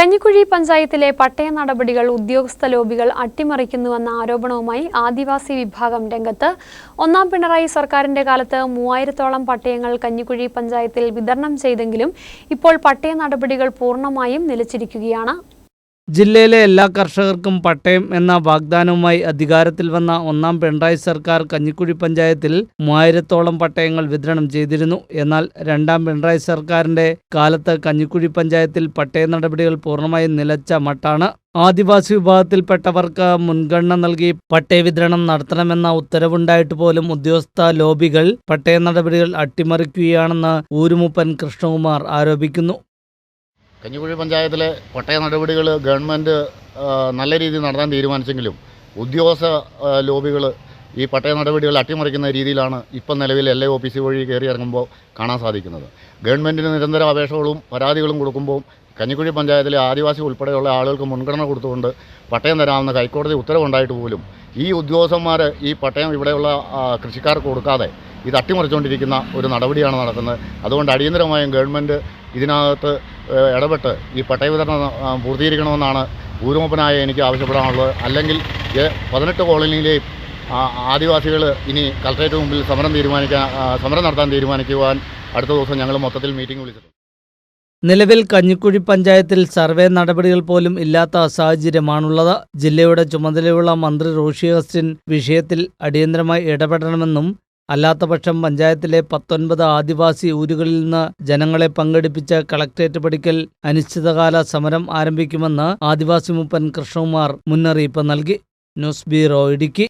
കഞ്ഞിക്കുഴി പഞ്ചായത്തിലെ പട്ടയ നടപടികൾ ഉദ്യോഗസ്ഥ ലോബികൾ അട്ടിമറിക്കുന്നുവെന്ന ആരോപണവുമായി ആദിവാസി വിഭാഗം രംഗത്ത് ഒന്നാം പിണറായി സർക്കാരിന്റെ കാലത്ത് മൂവായിരത്തോളം പട്ടയങ്ങൾ കഞ്ഞിക്കുഴി പഞ്ചായത്തിൽ വിതരണം ചെയ്തെങ്കിലും ഇപ്പോൾ പട്ടയ നടപടികൾ പൂർണമായും നിലച്ചിരിക്കുകയാണ്. ജില്ലയിലെ എല്ലാ കർഷകർക്കും പട്ടയം എന്ന വാഗ്ദാനവുമായി അധികാരത്തിൽ വന്ന ഒന്നാം പിണറായി സർക്കാർ കഞ്ഞിക്കുഴി പഞ്ചായത്തിൽ മൂവായിരത്തോളം പട്ടയങ്ങൾ വിതരണം ചെയ്തിരുന്നു. എന്നാൽ രണ്ടാം പിണറായി സർക്കാരിന്റെ കാലത്ത് കഞ്ഞിക്കുഴി പഞ്ചായത്തിൽ പട്ടയ നടപടികൾ പൂർണമായും നിലച്ച മട്ടാണ്. ആദിവാസി വിഭാഗത്തിൽപ്പെട്ടവർക്ക് മുൻഗണന നൽകി പട്ടയ വിതരണം നടത്തണമെന്ന ഉത്തരവുണ്ടായിട്ട് പോലും ഉദ്യോഗസ്ഥ ലോബികൾ പട്ടയ നടപടികൾ അട്ടിമറിക്കുകയാണെന്ന് ഊരുമുപ്പൻ കൃഷ്ണകുമാർ ആരോപിക്കുന്നു. കഞ്ഞിക്കുഴി പഞ്ചായത്തിലെ പട്ടയ നടപടികൾ ഗവൺമെന്റ് നല്ല രീതിയിൽ നടത്താൻ തീരുമാനിച്ചെങ്കിലും ഉദ്യോഗസ്ഥ ലോബികൾ ഈ പട്ടയ നടപടികൾ അട്ടിമറിക്കുന്ന രീതിയിലാണ് ഇപ്പം നിലവിൽ എൽ ഐ ഓഫീസ് വഴി കയറി ഇറങ്ങുമ്പോൾ കാണാൻ സാധിക്കുന്നത്. ഗവൺമെന്റിന് നിരന്തര അപേക്ഷകളും പരാതികളും കൊടുക്കുമ്പോൾ കഞ്ഞിക്കുഴി പഞ്ചായത്തിലെ ആദിവാസി ഉൾപ്പെടെയുള്ള ആളുകൾക്ക് മുൻഗണന കൊടുത്തുകൊണ്ട് പട്ടയം തരാമെന്ന് ഹൈക്കോടതി ഉത്തരവുണ്ടായിട്ട് പോലും ഈ ഉദ്യോഗസ്ഥന്മാർ ഈ പട്ടയം ഇവിടെയുള്ള കൃഷിക്കാർക്ക് കൊടുക്കാതെ ഇത് അട്ടിമറിച്ചുകൊണ്ടിരിക്കുന്ന ഒരു നടപടിയാണ് നടക്കുന്നത്. അതുകൊണ്ട് അടിയന്തരമായും ഗവൺമെന്റ് ഇതിനകത്ത് ഇടപെട്ട് ഈ പട്ടയ വിതരണം പൂർത്തീകരിക്കണമെന്നാണ് ഊരുമപ്പനായ എനിക്ക് ആവശ്യപ്പെടാനുള്ളത്. അല്ലെങ്കിൽ പതിനെട്ട് കോളനിയിലെയും ആദിവാസികൾ ഇനി കളക്ടറേറ്റ് മുമ്പിൽ സമരം തീരുമാനിക്കാൻ സമരം നടത്താൻ തീരുമാനിക്കുവാൻ അടുത്ത ദിവസം ഞങ്ങൾ മൊത്തത്തിൽ മീറ്റിംഗ് വിളിച്ചിട്ടുണ്ട്. നിലവിൽ കഞ്ഞിക്കുഴി പഞ്ചായത്തിൽ സർവേ നടപടികൾ പോലും ഇല്ലാത്ത സാഹചര്യമാണുള്ളത്. ജില്ലയുടെ ചുമതലയുള്ള മന്ത്രി റോഷി അഗസ്റ്റിൻ വിഷയത്തിൽ അടിയന്തരമായി ഇടപെടണമെന്നും അല്ലാത്തപക്ഷം പഞ്ചായത്തിലെ പത്തൊൻപത് ആദിവാസി ഊരുകളിൽ നിന്ന് ജനങ്ങളെ പങ്കെടുപ്പിച്ച് കളക്ട്രേറ്റ് പടിക്കൽ അനിശ്ചിതകാല സമരം ആരംഭിക്കുമെന്ന് ആദിവാസി മുപ്പൻ കൃഷ്ണകുമാർ മുന്നറിയിപ്പ് നൽകി. News bureau Idukki.